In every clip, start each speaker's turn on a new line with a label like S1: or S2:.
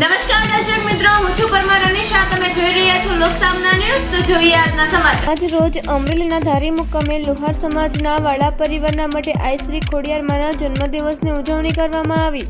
S1: નમસ્કાર દર્શક મિત્રો, હું છું પરમાર અનિશા તમે જોઈ રહ્યા છો લોકસામના ન્યૂઝ. તો જોઈએ આજના સમાચાર.
S2: આજ રોજ અમરેલીના ધારી મુકમે લુહાર સમાજના વાળા પરિવારના માટે આઈ શ્રી ખોડિયારમાના જન્મદિવસની ઉજવણી કરવામાં આવી.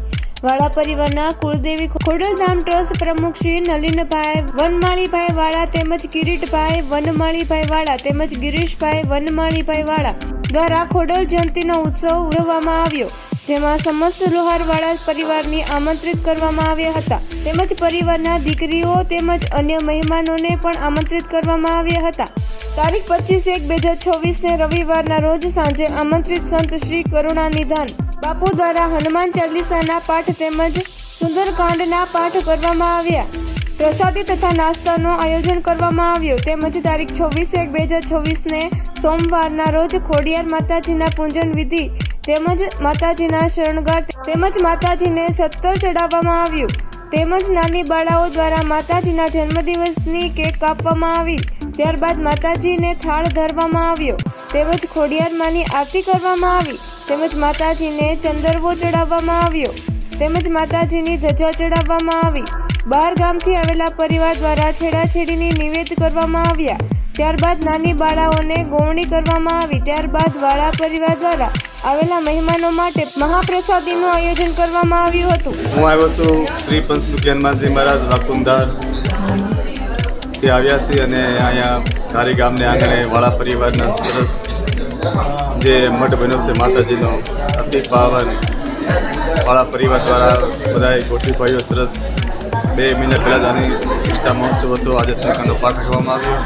S2: વાળા પરિવારના કુળદેવી ખોડલધામ ટ્રસ્ટ પ્રમુખ શ્રી નલિનભાઈ વનમાળીભાઈ વાળા તેમજ કિરીટભાઈ વનમાળીભાઈ વાળા તેમજ ગિરીશભાઈ વનમાળીભાઈ વાળા દ્વારા ખોડલ જયંતિનો ઉત્સવ ઉજવવામાં આવ્યો. જેમાં સમસ્ત લોહારવાળા પરિવારની આમંત્રિત કરવામાં આવ્યા હતા. તેમજ પરિવારના દીકરીઓ તેમજ અન્ય મહેમાનોને પણ આમંત્રિત કરવામાં આવ્યા હતા. તારીખ પચીસ એક બે હજાર છવ્વીસને રવિવારના રોજ સાંજે આમંત્રિત સંત શ્રી કરુણા નિધાન, બાપુ દ્વારા હનુમાન ચાલીસાના પાઠ તેમજ સુંદરકાંડના પાઠ કરવામાં આવ્યા. પ્રસાદી તથા નાસ્તાનું આયોજન કરવામાં આવ્યું. તેમજ તારીખ છવ્વીસ એક બે હજાર છવ્વીસને સોમવારના રોજ ખોડિયાર માતાજીના પૂજન વિધિ તેમજ માતાજીના શરણગાર તેમજ માતાજીને સત્તર ચડાવવામાં આવ્યું. તેમજ નાની બાળાઓ દ્વારા માતાજીના જન્મદિવસની કેક કાપવામાં આવી. ત્યારબાદ માતાજીને થાળ ધરવામાં આવ્યો. તેમજ ખોડિયારમાંની આરતી કરવામાં આવી. તેમજ માતાજીને ચંદરવો ચડાવવામાં આવ્યો. તેમજ માતાજીની ધજા ચડાવવામાં આવી. બાર ગામથી આવેલા પરિવાર દ્વારા છેડાછેડીની નિવેદ કરવામાં આવ્યા. ત્યારબાદ નાની બાળાઓને ગોવણી કરવામાં આવી. ત્યારબાદ વાળા પરિવાર દ્વારા આવેલા મહેમાનો માટે મહાપ્રસાદીનું આયોજન કરવામાં આવ્યું હતું.
S3: હું આવ્યો છું શ્રી પંચમુખી મહારાજ વાકુંદારથી આવ્યા છીએ અને અહીંયા ધારી ગામને આંગણે વાળા પરિવારના સરસ જે મઠ બન્યો છે માતાજીનો, અતિ પાવન વાળા પરિવાર દ્વારા બધાએ ગોઠવી ભાઈઓ સરસ બે મહિના પહેલાં જ આની શિષ્ટા મહોત્સવ હતો. આજે સરકારનો પાઠ રાખવામાં આવ્યો.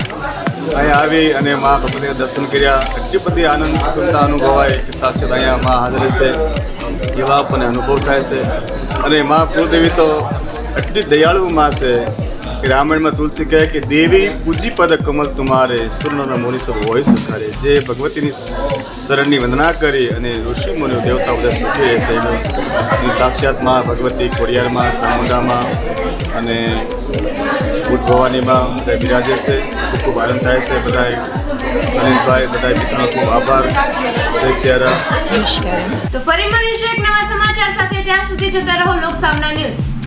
S3: અહીંયા આવી અને મા ભગવતીના દર્શન કર્યા. એટલી બધી આનંદ, પ્રસન્નતા અનુભવાય કે સાક્ષાત અહીંયા મા હાજર છે એવા આપણને અનુભવ થાય છે. અને મા કુળદેવી તો એટલી દયાળુ મા છે રામાયણમાં તુલસી કહે કે, દેવી, પૂજી પદ કમલ તુમારે સુરનો મોની હોય સખારે જે ભગવતીની શરણની વંદના કરી અને ઋષિ મુનિઓ દેવતા બધા સુખી રહે છે એનું એની સાક્ષાતમાં ભગવતી ખોડિયારમાં, સામુંડામાં અને ભૂત ભવાનીમાં બધા બિરાજે છે. ખૂબ ખૂબ આનંદ થાય છે બધા અનિલભાઈ બધા મિત્રોનો ખૂબ આભાર. જય સિયારામ.
S1: તો ફરી મળીશું એક નવા સમાચાર સાથે. ત્યાં સુધી જતા રહો લોકસામના ન્યૂઝ.